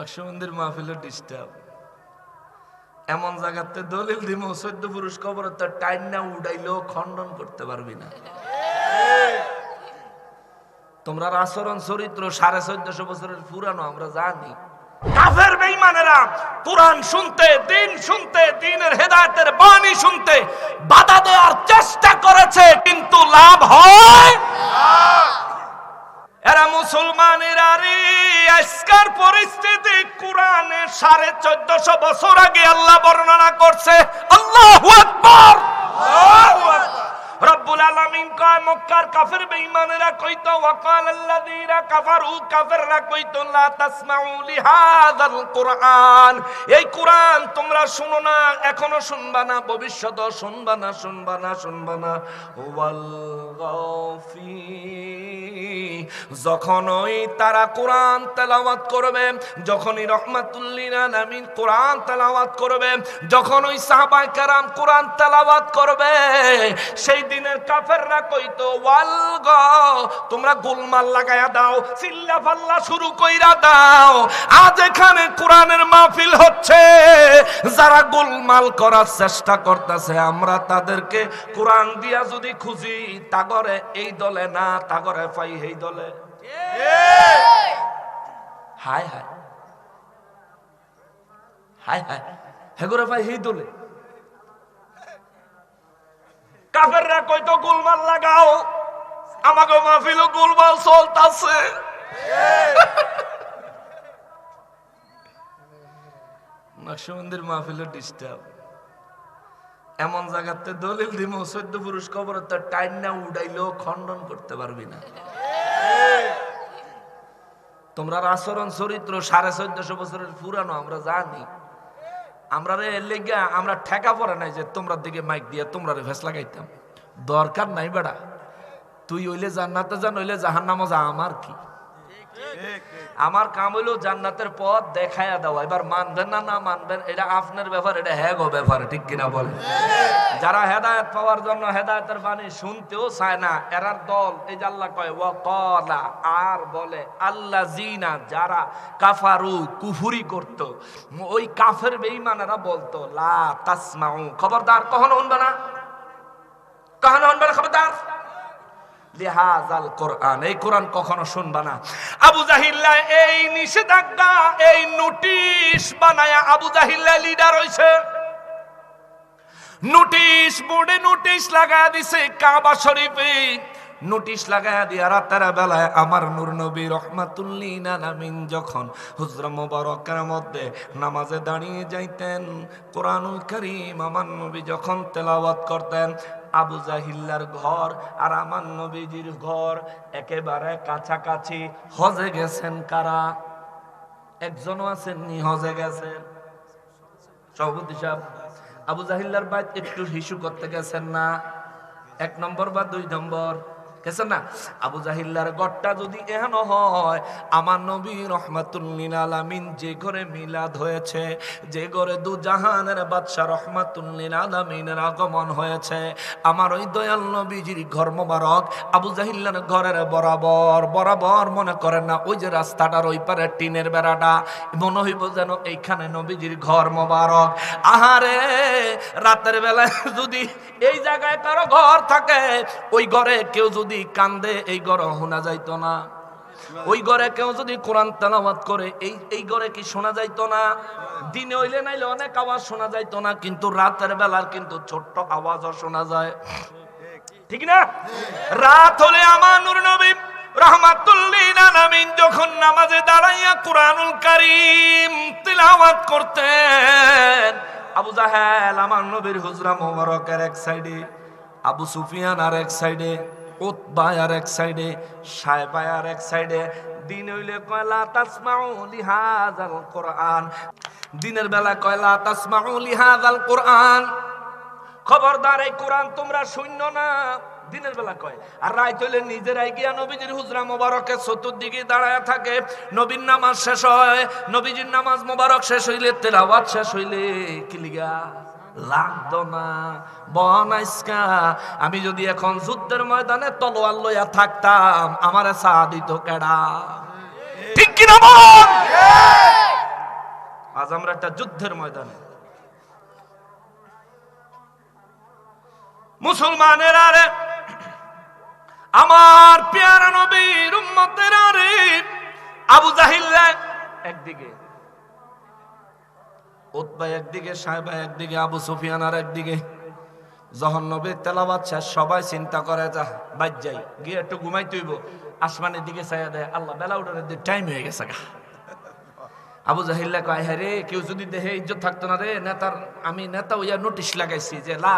নকশবন্দির মাহফিলের ডিস্টার্ব এমন জায়গাতে দলিল দিম, চোদ্দ পুরুষ কবর তার টাইম না উড়াইলেও খণ্ডন করতে পারবি না। তোমরা আচরণ, চরিত্র সাড়ে চোদ্দশো বছরের পুরানো, আমরা জানি। কাফের কোরআন শুনতে, দিন শুনতে, দিনের হেদায়েতের বাণী শুনতে বাধা দেওয়ার চেষ্টা করেছে, কিন্তু লাভ হয়? এরা মুসলমানের আরে আজকার পরিস্থিতি কোরআনে সাড়ে চোদ্দশো বছর আগে আল্লাহ বর্ণনা করছে আল্লাহ আকবর। রব্বুল আলামিন কয় মক্কার কাফের বেঈমানেরা কইতো ওয়াকাল আল্লাযীনা কাফারু কাফেররা কইতো লা তাসমাউ লিহাযাল কুরআন। এই কুরআন তোমরা শুনো না এখনও শুনবা না ভবিষ্যতে শুনবা না শুনবা না শুনবা না। ওয়াল গাফি যখন ওই তারা কোরআন তেলাওয়াত করবে, যখনই রহমাতুল্লিল আলামিন কোরআন তেলাওয়াত করবে যখন ওই সাহাবায়ে কেরাম কোরআন তেলাওয়াত করবে, সেই দিনের কাফেররা কইতো, ওয়াল গ, তোমরা গোলমাল লাগায়া দাও, চিল্লা ফাল্লা শুরু কইরা দাও, আজ এখানে কোরআনের মাহফিল হচ্ছে, যারা গোলমাল করার চেষ্টা করতেছে, আমরা তাদেরকে কোরআন দিয়া যদি খুঁজি, তাগরে এই দলে না, তাগরে পাই এই দলে হায় হায় হায় হায়, হেগরে ভাই এই দলে। কাফেররা কইতো, গোলমাল লাগাও, আমাকে মাহফিলও গোলমাল চলতাছে। নকশবন্দির মাহফিলের ডিস্টার্ব এমন জায়গাতে দলিল দিম, চোদ্দ পুরুষ কবর তার টাইম না উড়াইলেও খণ্ডন করতে পারবি না। তোমরা আচরণ, চরিত্র সাড়ে চোদ্দশো বছরের পুরানো, আমরা জানি। আমরা রে লেগা আমরা ঠেকা পড়ে নাই যে তোমরা দিকে মাইক দিয়ে তোমরা রে ফেস লাগাইতাম। দরকার নাই বেড়া। তুই হইলে জান্নাতে যান, হইলে জাহান যা, আমার কি? আমার কাম হইল জান্নাতের পথ দেখায়া দেওয়া এবার মানবেন না না মানবেন, এটা আপনার ব্যাপার, এটা হ্যাঁ গো ব্যাপার, ঠিক কিনা বলে যারা হেদায়ত পাওয়ার জন্য হেদায়তের বাণী শুনতেও চায় না, এরার দল, এই আল্লাহ কয় ও কলা আর বলে আল্লাহ জিনা যারা কাফারু, কুফুরি করত। ওই কাফের বেঈমানেরা বলতো, লা তাসমাউ খবরদার, কখনো শুনবে না? কখনো শুনবে না, খবরদার? লিহাজাল কোরআন। এই কোরআন কখনো শুনবা না। আবু জাহিল্লা এই নিষেধাজ্ঞা, এই নোটিশ বানায়া আবু জাহিল্লা লিডার হইছে। নোটিশ বোর্ডে নোটিশ লাগায়া দিছে কাবা শরীফে। নোটিশ লাগায়া দিয়া রাতের বেলায় আমার নূর নবী রহমাতুল্লিন যখন হুজরা মোবারকের মধ্যে নামাজে দাঁড়িয়ে যাইতেন, কোরআনুল করিম আমার নবী যখন তেলাওয়াত করতেন আবু জাহিল্লার ঘর আর আমার নবীজির ঘর একেবারে কাছাকাছি। হজে গেছেন কারা? একজনও আছেন নি হজে গেছেন। সভাপতি সাহেব, আবু জাহিল্লার বাইত একটু হিসু করতে গেছেন না? এক নম্বর বা দুই নম্বর? গেছেন না? আবু জাহিল্লার গড়টা যদি এহেন হয়, আমার নবী রহমাতুল্লিন আলামিন যে ঘরে মিলাদ হয়েছে, যে ঘরে দু জাহানের বাদশাহ রহমাতুল্লিন আলামিনের আগমন হয়েছে, আমার ওই দয়াল নবীজির ঘর মোবারক আবু জাহিল্লার ঘরের বরাবর বরাবর মনে করেন না, ওই যে রাস্তাটার ওই পারে টিনের বেড়াটা, মনে হইব যেন এইখানে নবীজির ঘর মোবারক। আহারে, রাতের বেলায় যদি এই জায়গায় কারও ঘর থাকে, ওই ঘরে কেউ যদি কান্দে, এই ঘর শোনা যাইত না। ওই ঘরে কেউ যদি কোরআন তেলাওয়াত করে, এই এই ঘরে কি শোনা যাইত না? দিনে হইলে নাইলে অনেক আওয়াজ শোনা যাইত না, কিন্তু রাতের বেলার কিন্তু ছোট্ট আওয়াজও শোনা যায়। ঠিক না? রাত হলে আমার নুর নবী রহমাতুল্লিন যখন নামাজে দাঁড়াইয়া কোরআনুল কারীম তিলাওয়াত করতেন, আবু জাহেল, আমার নবীর হুজরা মোবারকের এক সাইডে, আবু সুফিয়ান আর এক সাইডে উতবায় আর এক সাইডে সাহেবায় আর এক সাইডে। দিন হইলে কয়লা তাসমাউ লিহাজাল কোরআন। দিনের বেলা কয়লা তাসমাউ লিহাজাল কোরআন। খবরদার, এই কোরআন তোমরা শূন্য না। দিনের বেলা কয়, আর রায় হইলে নিজেরাই গিয়া নবীজির হুজরা মোবারকের চতুর্দিকে দাঁড়ায় থাকে। নবীর নামাজ শেষ হয়, নবীজির নামাজ মোবারক শেষ হইলে, তেলাওয়াত শেষ হইলে, কি লিগা? লাগতো না। বনাইসকা আমি যদি এখন যুদ্ধের ময়দানে তলোয়ার লইয়া থাকতাম, আমারে চা দিত কেডা? ঠিক কিনা বল? আজ আমরা একটা যুদ্ধের ময়দানে। মুসলমানের আরে, আমার পেয়ারা নবীর উম্মতের আরে, আবু জাহিল্লা একদিকে। উতবা একদিকে, সাহেবা একদিকে, আবু সুফিয়ান আর একদিকে। যখন নবীর তেলাবাদ শেষ, সবাই চিন্তা করে যা, বাদ যাই, গিয়ে একটু ঘুমাই তুইব আসমানের দিকে চাইয়া দেয়, আল্লাহ বেলা উঠানোর টাইম হয়ে গেছে গা। আবু জাহিল্লা কয় হ্যাঁ রে কেউ যদি দেহে ইজ্জত থাকতো না রে নেতার আমি নেতা ওইয়া নোটিশ লাগাইছি যে লা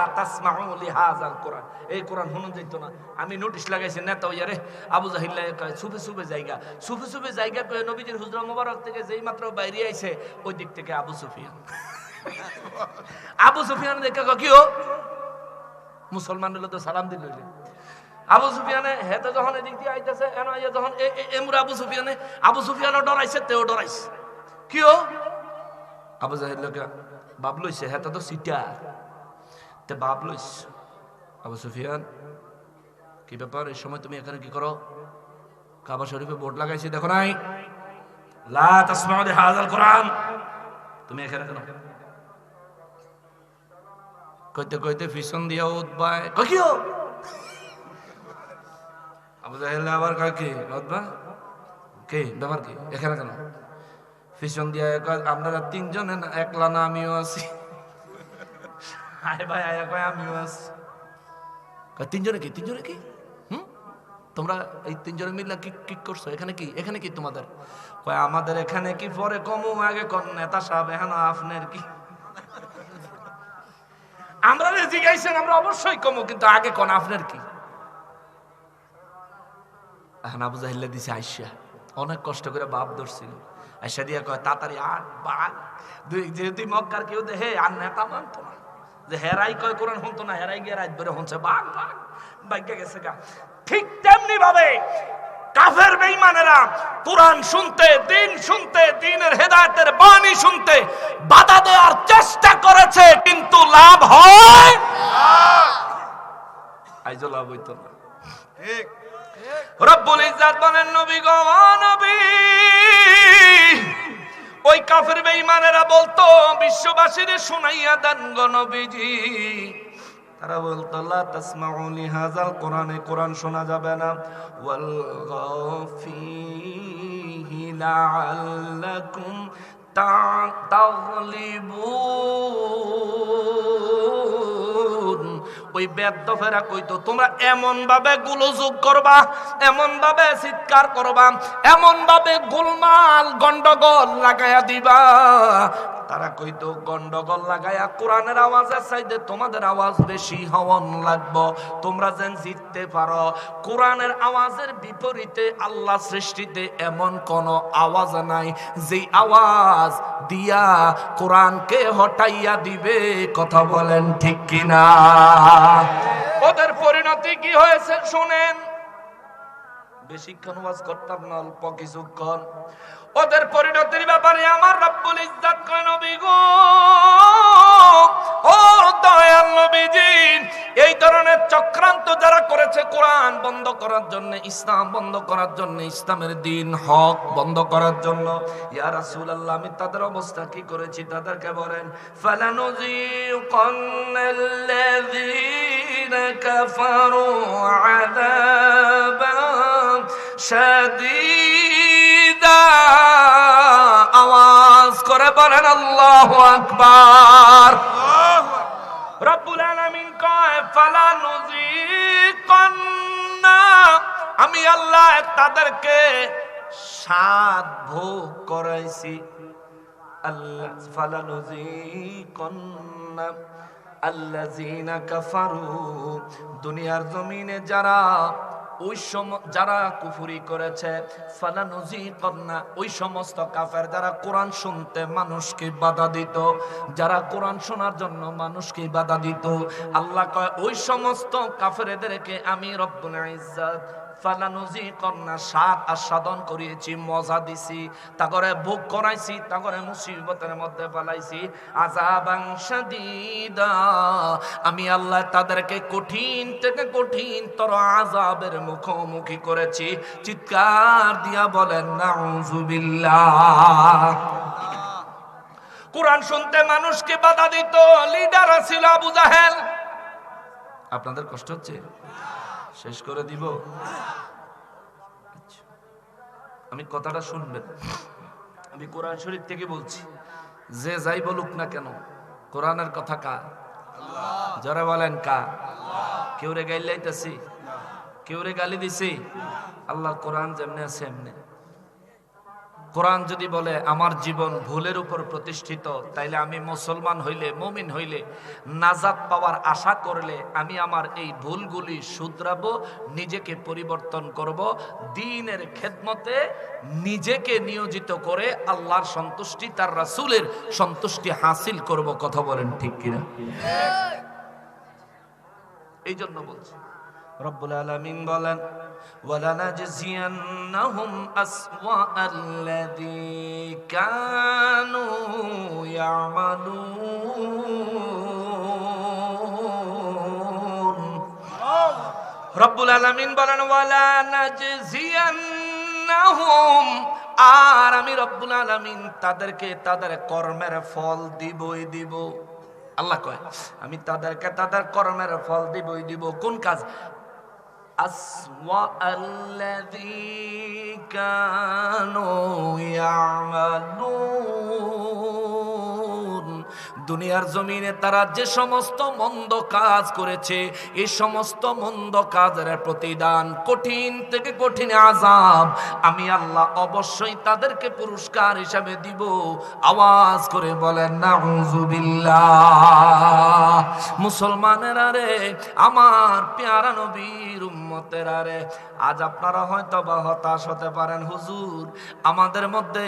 কোরআন এই কোরআন শুনুন যাইতো না। আমি নোটিশ লাগাইছি নেতা ওইয়া রে আবু জাহিল্লা কয় সুফে সুফে জায়গা সুফে সুফে জায়গা কয়ে নবীজির হুজরা মোবারক থেকে যেই মাত্র বাইরে আইছে ওই দিক থেকে আবু সুফিয়ান। আবু সুফিয়ান দেখে কয়, কি ও মুসলমান হলে তো সালাম দিল আবু সুফিয়ানে হেতে যখন এদিক দিয়ে আইতেছে এন যখন এমরা আবু সুফিয়ানে আবু সুফিয়ানও ডরাইছে তেও ডরাইছে। কিও আবু জাহিদ লোকে বাপ লইছে হেতা তো সিটার তে বাপ লইছ আবু সুফিয়ান কি ব্যাপার এই সময় তুমি এখানে কি করো কাবা শরীফে বোর্ড লাগাইছি, দেখো নাই? লা তাসমাউ লিহাযাল কোরআন তুমি এখানে কেন? কইতে কইতে ফিসন দিয়া উঠবায় কই কিও আবু জাহেল আবার কয় কি? উঠবা কে? ব্যাপার কি? এখানে কেন? ফিসন দিয়া আপনারা তিনজনে একলা না, আমিও আছি। আয় ভাই, আয় কয়, আমিও আছি। তিনজনে কি তিনজনে কি? হুম? তোমরা এই তিনজনে মিলে কি কি করছ? এখানে কি এখানে কি তোমাদের? কয়, আমাদের এখানে কি পরে কমু? আগে কোন নেতা সাহেব, এখন আপনার কি? আমরা জিজ্ঞাসেন আমরা অবশ্যই কমু, কিন্তু আগে কোন আপনার কি? এখন আবু জাহিল্লা দিছে আইসা। অনেক কষ্ট করে বাপ ধরছিল। আইসা কয়, তাড়াতাড়ি আট বাঘ দুই যেহেতু মক্কার কেউ দে, হে, আর নেতা মানতো না। যে হেরাই কয়, কোরআন শুনতো না, হেরাই গিয়ে রাত বেড়ে শুনছে বাঘ বাঘ বাইকে গেছে গা। ঠিক তেমনি ভাবে কাফের বেঈমানেরা কোরআন শুনতে, দিন শুনতে, দিনের হেদায়েতের বাণী শুনতে বাধা দেওয়ার চেষ্টা করেছে, কিন্তু লাভ হয় আইজো লাভ হইতো না। ঠিক। রব্বুল ইজ্জাত বলেন, নবী গো ওই কাফের বেঈমানেরা বলতো, বিশ্ববাসীর শুনাইয়া দেন গো নবীজি। তারা বলতো, লা তাসমাউ লিহাযাল কোরআনে, কোরআন শোনা যাবে না। ওয়াল গাফিহি লাআল্লাকুম তাগলিবুন ওই বেদ ফেরা কইতো, তোমরা এমন ভাবে গুলোযোগ করবা এমন ভাবে চিৎকার করবা এমন ভাবে গোলমাল গন্ডগোল লাগাইয়া দিবা তারা কইতো, গন্ডগোল লাগায়া কোরআনের আওয়াজের চাইতে তোমাদের আওয়াজ বেশি হওয়ান লাগবো। তোমরা যেন জিততে পারো। কোরআনের আওয়াজের বিপরীতে আল্লাহ সৃষ্টিতে এমন কোন আওয়াজ নাই, যেই আওয়াজ দিয়া কোরআনকে হটাইয়া দিবে, কথা বলেন ঠিক কিনা? ওদের পরিণতি কি হয়েছে, শুনেন। বেশিক্ষণ ওয়াজ করতাম না, অল্প কিছুক্ষণ। ওদের পরিণতির ব্যাপারে আমার রব্বুল ইজ্জাত কয়, নবী গো, ও দয়াল নবীজি, এই ধরনের চক্রান্ত যারা করেছে কোরআন বন্ধ করার জন্য, ইসলাম বন্ধ করার জন্য, ইসলামের দিন হক বন্ধ করার জন্য, ইয়া রাসূলুল্লাহ, আমি তাদের অবস্থা কি করেছি তাদেরকে বলেন ফালানুযীকান্নাল্লাযীনা কাফারু আযাবান শাদীদা করে বলেন আল্লাহু আকবার। রব্বুল আলামিন কয় ফালা নুযিকান্না। আমি আল্লাহ তাদেরকে সাত ভোগ করাইছি। আল্লাহ ফালা নুযিকান্না আল্লাযীনা কাফারু। দুনিয়ার জমিনে যারা ওই যারা কুফুরি করেছে ফালানুজি কন্যা ওই সমস্ত কাফের যারা কোরআন শুনতে মানুষকে বাধা দিত, যারা কোরআন শোনার জন্য মানুষকে বাধা দিত, আল্লাহ কয়, ওই সমস্ত কাফেরদেরকে আমি রব্বুল ইজ্জাত আস্বাদন করিয়েছি, মজা দিছি, তাগরে ভোগ করাইছি, তাগরে মুসিবতের মধ্যে আমি আল্লাহ তাদেরকে কঠিন থেকে কঠিন তর আজাবের মুখোমুখি করেছি। চিৎকার দিয়া বলেন নাউজুবিল্লাহ কোরআন শুনতে মানুষকে বাধা দিত, লিডার ছিল আবু জাহেল। আপনাদের কষ্ট হচ্ছে? শেষ করে দিব? আচ্ছা। আমি কথাটা শুনবেন। আমি কোরআন শরীফ থেকে বলছি, যে যাই বলুক না কেন কোরআনের কথা কা যারা বলেন কা কেউ রে গাইলাইতেছি কেউ রে গালি দিছি আল্লাহ কোরআন যেমনে আছে এমনি। কোরআন যদি বলে আমার জীবন ভুলের উপর প্রতিষ্ঠিত তাইলে আমি মুসলমান হইলে মমিন হইলে নাজাত পাওয়ার আশা করলে আমি আমার এই ভুলগুলি শুধরাবো নিজেকে পরিবর্তন করব দিনের খেদমতে নিজেকে নিয়োজিত করে আল্লাহর সন্তুষ্টি তার রাসূলের সন্তুষ্টি হাসিল করব। কথা বলেন ঠিক কিনা? এই জন্য বলছি। রব্বুল আলামিন বলেন ولنجزينهم أسوأ الذي كانوا يعملون রব্বুল আলামিন বলেন ওয়ালা নাজজিয়ান্নাহুম আর আমি রব্বুল আলামিন তাদেরকে তাদের কর্মের ফল দিবই দিব আল্লাহ কয় আমি তাদেরকে তাদের কর্মের ফল দিবই দিব কোন কাজ أسوأ الذي كانوا يعملون. দুনিয়ার জমিনে তারা যে সমস্ত মন্দ কাজ করেছে, এই সমস্ত মন্দ কাজের প্রতিদান কঠিন থেকে কঠিন আজাব আমি আল্লাহ অবশ্যই তাদেরকে পুরস্কার হিসাবে দিব। আওয়াজ করে বলেন না মুসলমানেরা রে, আমার পেয়ারা নবীর উম্মতেরা রে, আজ আপনারা হয়তো বা হতাশ হতে পারেন, হুজুর। আমাদের মধ্যে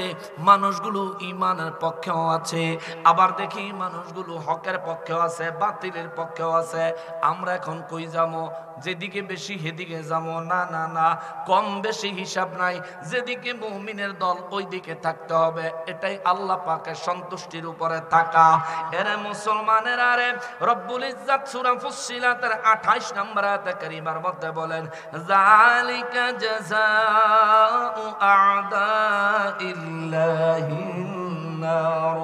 মানুষগুলো ইমানের পক্ষেও আছে। আবার দেখি মানুষগুলো হকের পক্ষেও আছে, বাতিলের পক্ষেও আছে। আমরা এখন কই যাব? যেদিকে বেশি হেদিকে যাব। না না না, কম বেশি হিসাব নাই। যেদিকে মুমিনের দল ওই দিকে থাকতে হবে। এটাই আল্লাহ পাকের সন্তুষ্টির উপরে থাকা। এরে মুসলমানের আরে, রব্বুল ইজ্জাত সূরা ফুসসিলাতের 28 নম্বর আয়াতে কারিমার মধ্যে বলেন, যালিকা জাযাউ আ'দাইল্লাহি النار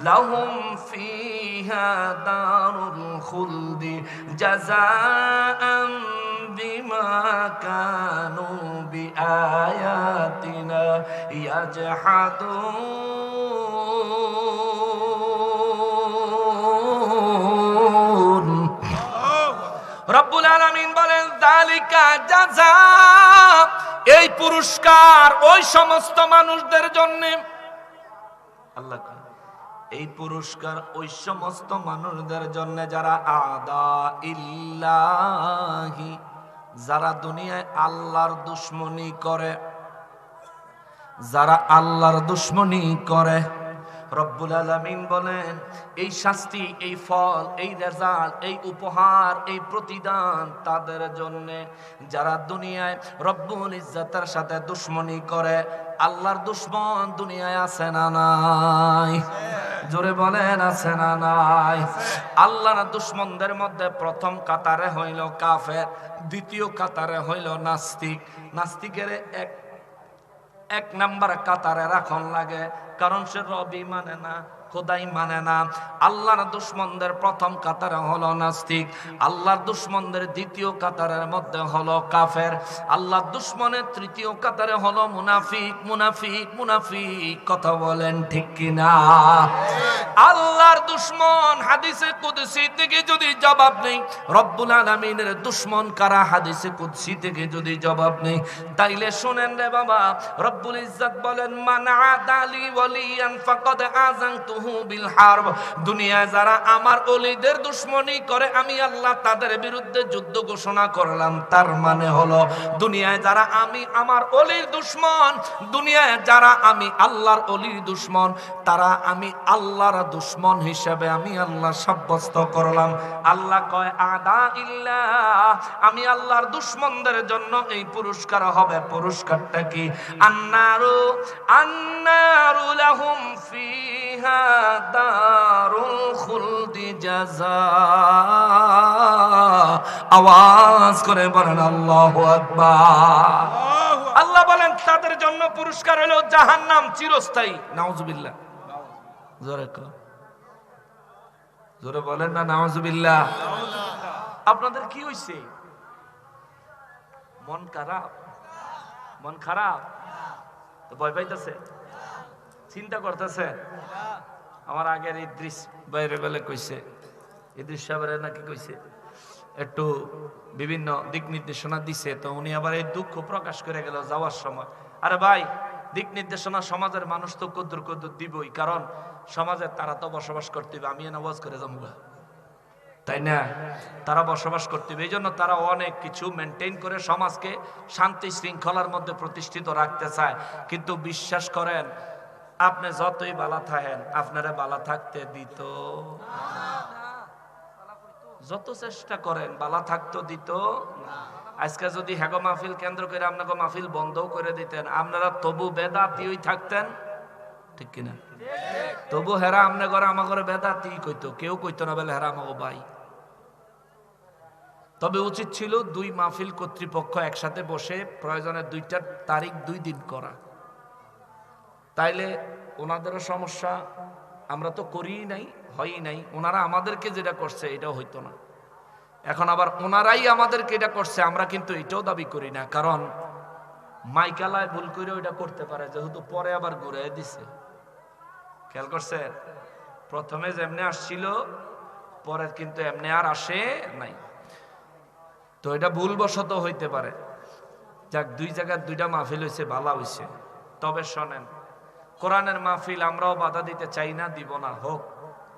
لهم فيها دار الخلد جزاء بما كانوا بآياتنا يجحدون রব্বুল আলামিন বলেন দালিকা জাযা এই পুরস্কার ওই সমস্ত মানুষদের জন্য আল্লাহ এই পুরস্কার ওই সমস্ত মানুষদের জন্য যারা আদা ইল্লাহি, যারা দুনিয়ায় আল্লাহর দুশ্মনী করে, যারা আল্লাহর দুশ্মনী করে রব্বুল আলামিন বলেন, এই শাস্তি, এই ফল, এই রেজাল্ট, এই উপহার, এই প্রতিদান তাদের জন্য। যারা দুনিয়ায় রব্বুল ইজ্জতের সাথে দুশ্মনী করে, আল্লাহর দুশ্মন দুনিয়ায় আছে না নাই? জোরে বলেন, আছে না নাই? আল্লাহর দুশ্মনদের মধ্যে প্রথম কাতারে হইল কাফের, দ্বিতীয় কাতারে হইল নাস্তিক। নাস্তিকের এক এক নাম্বার কাতারে রাখন লাগে কারণ সে রবি মানে না। খোদাই মানে না। আল্লাহর দুশ্মনদের প্রথম কাতারে হলো নাস্তিক, আল্লাহর দুশ্মনদের দ্বিতীয় কাতারের মধ্যে হলো কাফের, আল্লাহর দুশ্মনের তৃতীয় কাতারে হলো মুনাফিক মুনাফিক মুনাফিক, কথা বলেন ঠিক কিনা? আল্লাহর দুশ্মন হাদিসে কুদসি থেকে যদি জবাব নেই, রব্বুল আলামিনের দুশ্মন কারা হাদিসে কুদসি থেকে যদি জবাব নেই? তাইলে শুনেন রে বাবা, রব্বুল ইজ্জত বলেন, মানা আদালি ওয়ালিয়ান ফাকাদ আযানতুহু বিল দুনিয়ায় যারা আমার ওলিদের দুশ্মনী করে, আমি আল্লাহ তাদের বিরুদ্ধে যুদ্ধ ঘোষণা করলাম। তার মানে হলো, দুনিয়ায় যারা আমি আমার অলির দুশ্মন, দুনিয়ায় যারা আমি আল্লাহর অলির দুশ্মন, তারা আমি আল্লাহর দুশ্মন হিসেবে আমি আল্লাহ সাব্যস্ত করলাম। আল্লাহ কয়, আদা ইল্লা আমি আল্লাহর দুশ্মনদের জন্য এই পুরস্কার হবে। পুরস্কারটা কি? আন্নারু আন্নারু লাহুম ফিহা দারুল খুলদি জাযা আওয়াজ করে বলেন, আল্লাহু আকবার। আল্লাহ বলেন, তাদের জন্য পুরস্কার হলো জাহান্নাম চিরস্থায়ী। নাউজুবিল্লাহ। জোরে জোরে বলেন না নামাজুবিল্লাহ আপনাদের কি হইছে? মন খারাপ? মন খারাপ? ভয় পাইতেছে? চিন্তা করতেছে, আমার আগের ইদ্রিস বাইরে বেলে কইছে, ইদ্রিস সাহেবের নাকি কইছে, একটু বিভিন্ন দিক নির্দেশনা দিছে, তো উনি আবার এই দুঃখ প্রকাশ করে গেল যাওয়ার সময়। আরে ভাই, দিক নির্দেশনা সমাজের মানুষ তো কদ্দুর কদ্দুর দিবই, কারণ সমাজে তারা তো বসবাস করতে হবে আমি নামাজ করে যাব তাই না? তারা বসবাস করতে হবে এই জন্য তারা অনেক কিছু মেনটেন করে সমাজকে শান্তি শৃঙ্খলার মধ্যে প্রতিষ্ঠিত রাখতে চায়। কিন্তু বিশ্বাস করেন আপনি যতই বালা থাকেন, আপনারা বালা থাকতে দিত। যত চেষ্টা করেন, বালা থাকতো দিত। আজকে যদি হেগো মাহফিল কেন্দ্র করে আপনাকে মাহফিল বন্ধও করে দিতেন, আপনারা তবু বেদাতিই থাকতেন? ঠিক কিনা? তবু হেরা আমনে ঘরে আমার ঘরে বেদাতি কইতো। কেউ কইতো না বলে, হেরা আমাকে ভাই। তবে উচিত ছিল দুই মাহফিল কর্তৃপক্ষ একসাথে বসে প্রয়োজনে দুইটার তারিখ দুই দিন করা। তাইলে ওনাদেরও সমস্যা, আমরা তো করিই নাই, হয়ই নাই। ওনারা আমাদেরকে যেটা করছে, এটাও হইতো না। এখন আবার ওনারাই আমাদেরকে এটা করছে, আমরা কিন্তু এটাও দাবি করি না। কারণ মাইকালায় ভুল করে ওইটা করতে পারে, যেহেতু পরে আবার ঘুরে দিছে। খেয়াল করছে প্রথমে যেমনি আসছিল, পরে কিন্তু এমনি আর আসে নাই। তো এটা ভুলবশত হইতে পারে। যাক, দুই জায়গার দুইটা মাহফিল হয়েছে ভালো হয়েছে তবে শোনেন কোরআনের মাহফিল আমরাও বাধা দিতে চাই না দিব না। হোক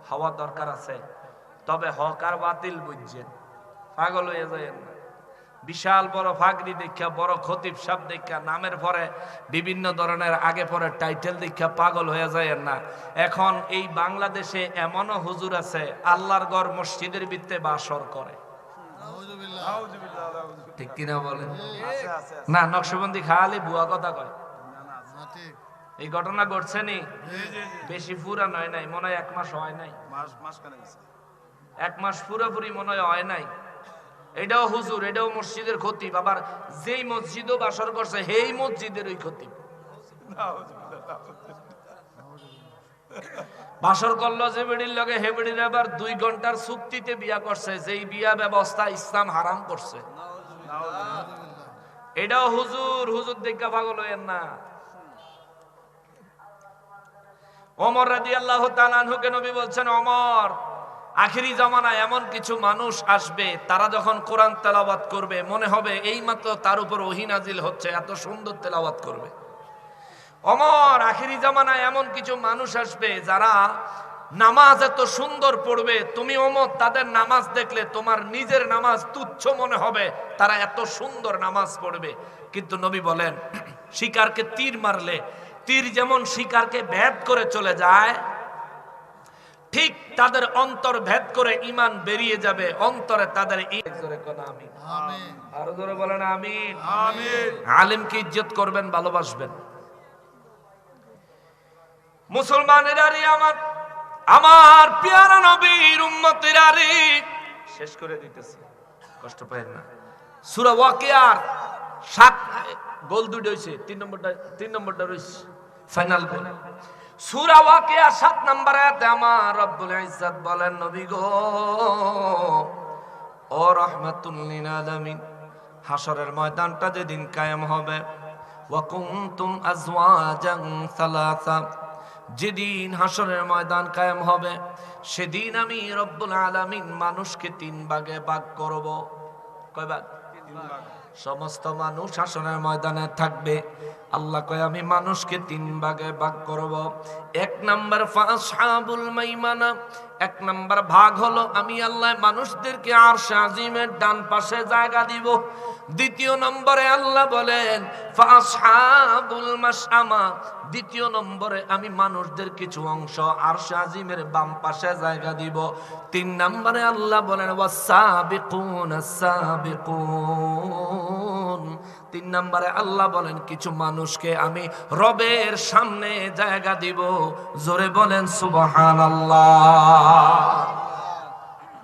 হওয়া দরকার আছে। তবে হক আর বাতিল বুঝছেন। পাগল হয়ে যায় না। বিশাল বড় ফাগরি দীক্ষা বড় খতিব সাপ দেখা নামের পরে বিভিন্ন ধরনের আগে পরে টাইটেল দেখা পাগল হয়ে যায় না। এখন এই বাংলাদেশে এমনও হুজুর আছে আল্লাহর গড় মসজিদের ভিত্তে বাসর করে। ঠিক কিনা বলেন? না নকশবন্দি খালি বুয়া কথা কয়। এই ঘটনা ঘটছে নি? বেশি পুরা নয় নাই মনে হয় এক মাস হয় নাই। এক মাস পুরোপুরি মনে হয় হয় নাই। এটাও হুজুর এটাও মসজিদের ক্ষতি। আবার যেই মসজিদও বাসর করছে সেই মসজিদের ওই ক্ষতি বাসর করল যে বেড়ির লগে হে বেড়ির আবার দুই ঘণ্টার চুক্তিতে বিয়া করছে যেই বিয়া ব্যবস্থা ইসলাম হারাম করছে। এটাও হুজুর হুজুর দেখা পাগল হইয়েন না। অমর রাদি আল্লাহ তালানহুকে নবী বলছেন অমর আখিরি জামানায় এমন কিছু মানুষ আসবে, তারা যখন কোরআন তেলাওয়াত করবে, মনে হবে এই মাত্র তার উপর ওহিনাজিল হচ্ছে, এত সুন্দর তেলাওয়াত করবে। অমর আখিরি জামানায় এমন কিছু মানুষ আসবে, যারা নামাজ এত সুন্দর পড়বে, তুমি অমর তাদের নামাজ দেখলে তোমার নিজের নামাজ তুচ্ছ মনে হবে, তারা এত সুন্দর নামাজ পড়বে। কিন্তু নবী বলেন, শিকারকে তীর মারলে তীর যেমন শিকারকে ভেদ করে চলে যায় ঠিক তাদের অন্তর ভেদ করে ইমান বেরিয়ে যাবে অন্তরে তাদের। আরও বলেন আমিন। আলিমকে ইজ্জত করবেন ভালোবাসবেন? মুসলমানের আমার আমার পেয়ারা নবীর উম্মতের শেষ করে দিতেছি কষ্ট পায় না। সুরা ওয়াকিয়ার সাত গোল দুটো হয়েছে তিন নম্বরটা তিন নম্বরটা রয়েছে ফাইনাল গোল। সুরা ওয়াকিয়া সাত নম্বর আয়াতে আমার রব্বুল ইজ্জত বলেন, নবী গো, ও রহমাতুল লিল আলামিন হাসরের ময়দানটা যেদিন কায়েম হবে, ওয়া কুনতুম আজওয়াজান সালাসা, যেদিন হাসরের ময়দান কায়েম হবে, সেদিন আমি রব্বুল আলামিন মানুষকে তিন ভাগে ভাগ করব। কয় ভাগ? তিন ভাগ। সমস্ত মানুষ শাসনের ময়দানে থাকবে। আল্লাহ কয়, আমি মানুষকে তিন ভাগে ভাগ করব। এক নাম্বার ফাঁস মাইমানা। এক নাম্বার ভাগ হলো, আমি আল্লাহ মানুষদেরকে আর আজিমের ডান পাশে জায়গা দিব। দ্বিতীয় নম্বরে আল্লাহ বলেন দ্বিতীয় নম্বরে আমি মানুষদের কিছু অংশ আর আজিমের বাম পাশে জায়গা দিব। তিন নম্বরে আল্লাহ বলেন ওয়াসাবিকুন সাবিকুন তিন নম্বরে আল্লাহ বলেন কিছু মানুষকে আমি রবের সামনে জায়গা দিব। জোরে বলেন সুবহানাল্লাহ।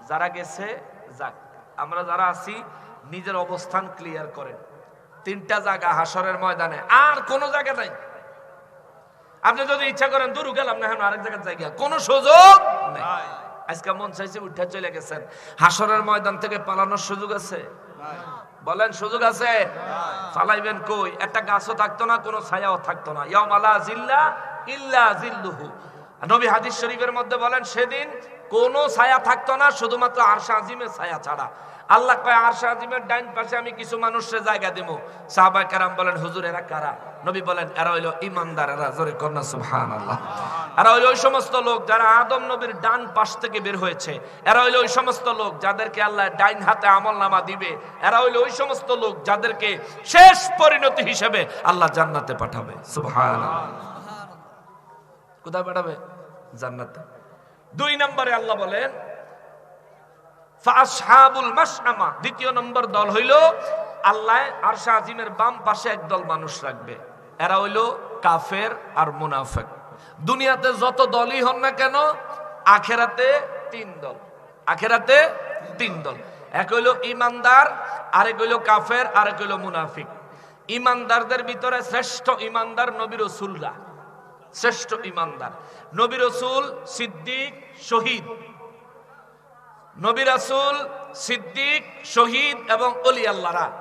যারা গেছে যাক আমরা যারা আছি নিজের অবস্থান ক্লিয়ার করেন। তিনটা জায়গা হাসরের ময়দানে আর কোনো জায়গা নাই। আপনি যদি ইচ্ছা করেন দূর গেলাম না আরেক জায়গার জায়গা। কোনো সুযোগ নাই। আজকে মন চাইছে উঠে চলে গেছেন। হাসরের ময়দান থেকে পালানোর সুযোগ আছে? বলেন, সুযোগ আছে? চালাইবেন কই? একটা গাছও থাকতো না, কোনো ছায়াও থাকতো না। ইয়াম আলা জিল্লা ইল্লা জিল্লুহু। নবী হাদিস শরীফের মধ্যে বলেন, সেদিন কোনো ছায়া থাকতো না, শুধুমাত্র আরশা আজিমের ছায়া ছাড়া। আল্লাহ কয়, আরশা আজিমের ডাইন পাশে আমি কিছু মানুষের জায়গা দেব সাহাবা কারাম বলেন হুজুর এরা কারা? নবী বলেন, এরা হইল ইমানদার এরা জোরে কন্যা সুবহানাল্লাহ। এরা হইল ওই সমস্ত লোক যারা আদম নবীর ডান পাশ থেকে বের হয়েছে। এরা হইল ওই সমস্ত লোক যাদেরকে আল্লাহ ডাইন হাতে আমল নামা দিবে। এরা হইল ওই সমস্ত লোক যাদেরকে শেষ পরিণতি হিসেবে আল্লাহ জান্নাতে পাঠাবে। সুবহানাল্লাহ। কোথায় পাঠাবে? জান্নাতে। দুই নম্বরে আল্লাহ বলেন দ্বিতীয় নম্বর দল হইল আল্লাহ আরশা আজিমের বাম পাশে একদল মানুষ রাখবে। এরা হইল কাফের আর মুনাফেক। দুনিয়াতে যত দলই হন না কেন, আখেরাতে তিন দল। আখেরাতে তিন দল। এক হইল ইমানদার, আরেক হইল কাফের, আরেক হইল মুনাফিক। ইমানদারদের ভিতরে শ্রেষ্ঠ ইমানদার নবী শ্রেষ্ঠ ইমানদার। নবী সিদ্দিক, শহীদ। নবী রাসূল, সিদ্দিক, শহীদ এবং অলি আল্লাহরা।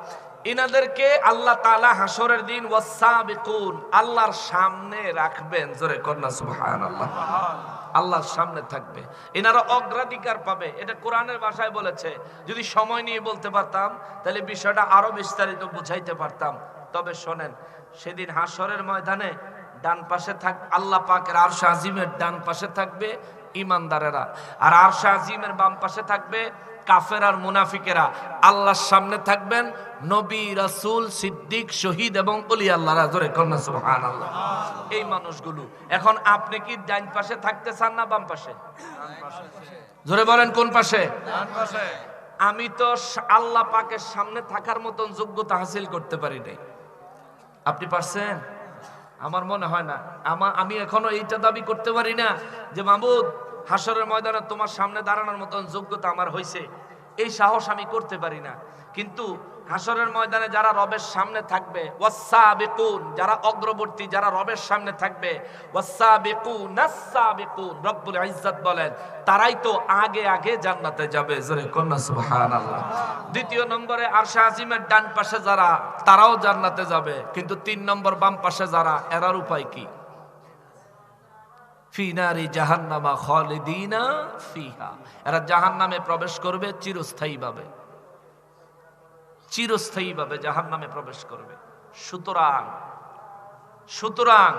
ইনাদেরকে আল্লাহ তাআলা হাসরের দিন ওয়াসাবিকুন আল্লাহর সামনে রাখবেন। জোরে কন্যা সুবহানাল্লাহ। আল্লাহর সামনে থাকবে। এনারা অগ্রাধিকার পাবে। এটা কোরআনের ভাষায় বলেছে। যদি সময় নিয়ে বলতে পারতাম, তাহলে বিষয়টা আরও বিস্তারিত বুঝাইতে পারতাম। তবে শোনেন, সেদিন হাসরের ময়দানে ডান পাশে থাক আল্লাহ পাকের আরশ আজিমের ডান পাশে থাকবে। ইমানদারেরা আর আরশ আজিমের বাম পাশে থাকবে কাফের আর মুনাফিকেরা। আল্লাহর সামনে থাকবেন নবী, রাসূল, সিদ্দিক, শহীদ এবং অলি আল্লাহরা জোরে কন্যা, সুবহানাল্লাহ। এই মানুষগুলো, এখন আপনি কি ডান পাশে থাকতে চান না বাম পাশে? জোরে বলেন, কোন পাশে? আমি তো আল্লাহ পাকের সামনে থাকার মতন যোগ্যতা হাসিল করতে পারি নাই। আপনি পারছেন? আমার মনে হয় না। আমা আমি এখনও এইটা দাবি করতে পারি না যে মাহবুদ হাসরের ময়দানে তোমার সামনে দাঁড়ানোর মতন যোগ্যতা আমার হয়েছে এই সাহস আমি করতে পারি না। কিন্তু হাসরের ময়দানে যারা রবের সামনে থাকবে ওয়াসাবিকুন যারা অগ্রবর্তী, যারা রবের সামনে থাকবে ওয়াসাবিকুন নাসাবিকুন রব্বুল ইজ্জত বলেন, তারাই তো আগে আগে জান্নাতে যাবে। জোরে কন্যা সুবহানাল্লাহ। দ্বিতীয় নম্বরে আরশা আজিমের ডান পাশে যারা, তারাও জান্নাতে যাবে। কিন্তু তিন নম্বর বাম পাশে যারা, এরার উপায় কি? ফিনারি জাহান্নামা খালিদিনা ফিহা। এরা জাহান্নামে প্রবেশ করবে চিরস্থায়ীভাবে। চিরস্থায়ীভাবে জাহান্নামে প্রবেশ করবে। সুতরাং সুতরাং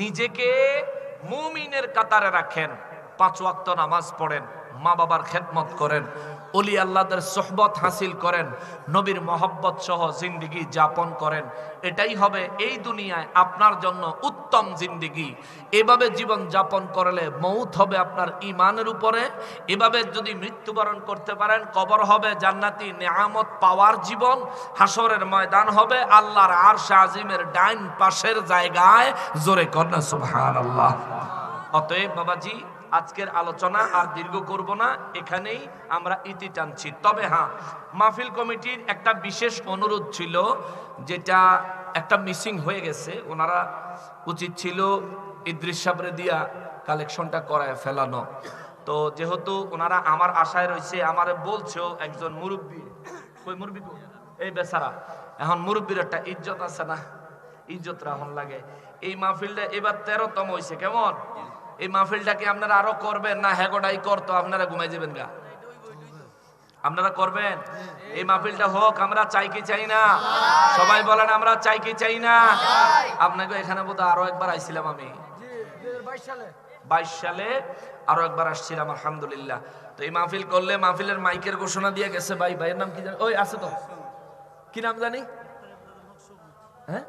নিজেকে মুমিনের কাতারে রাখেন, পাঁচ ওয়াক্ত নামাজ পড়েন মা বাবার খেদমত করেন অলি আল্লাহদের সোহবত হাসিল করেন, নবীর মহব্বত সহ জিন্দিগি যাপন করেন। এটাই হবে এই দুনিয়ায় আপনার জন্য উত্তম জিন্দিগি। এভাবে জীবন যাপন করলে মৌত হবে আপনার ইমানের উপরে। এভাবে যদি মৃত্যুবরণ করতে পারেন, কবর হবে জান্নাতি, নেয়ামত পাওয়ার জীবন। হাসরের ময়দান হবে আল্লাহর আর আজিমের ডাইন পাশের জায়গায়। জোরে কন্যা সুবহানাল্লাহ। অতএব বাবাজি আজকের আলোচনা আর দীর্ঘ করব না, এখানেই আমরা ইতি টানছি। তবে হ্যাঁ মাহফিল কমিটির একটা বিশেষ অনুরোধ ছিল, যেটা একটা মিসিং হয়ে গেছে। ওনারা উচিত ছিল ইদ্রিস সাবরে দিয়া কালেকশনটা করায় ফেলানো। তো যেহেতু ওনারা আমার আশায় রয়েছে, আমারে বলছেও একজন মুরব্বী। ওই মুরব্বী এই বেচারা। এখন মুরব্বীর একটা ইজ্জত আছে না? ইজ্জত রাহন লাগে। এই মাহফিলটা এবার তেরোতম হয়েছে কেমন? এই মাহফিলটা কি আপনারা আরও করবেন? না হ্যাগোটাই করতো আপনারা ঘুমাই যাবেন গা। আপনারা করবেন? এই মাহফিলটা হোক, আমরা চাই কি চাই না। সবাই বলেন, আমরা চাই কি চাই না। আপনাকে এখানে বোধ আরও একবার আইছিলাম আমি। বাইশ সালে আরও একবার আসছিলাম, আলহামদুলিল্লাহ। তো এই মাহফিল করলে মাহফিলের মাইকের ঘোষণা দিয়ে গেছে ভাই। ভাইয়ের নাম কি জানি? ওই, আছে তো। কি নাম জানি? হ্যাঁ?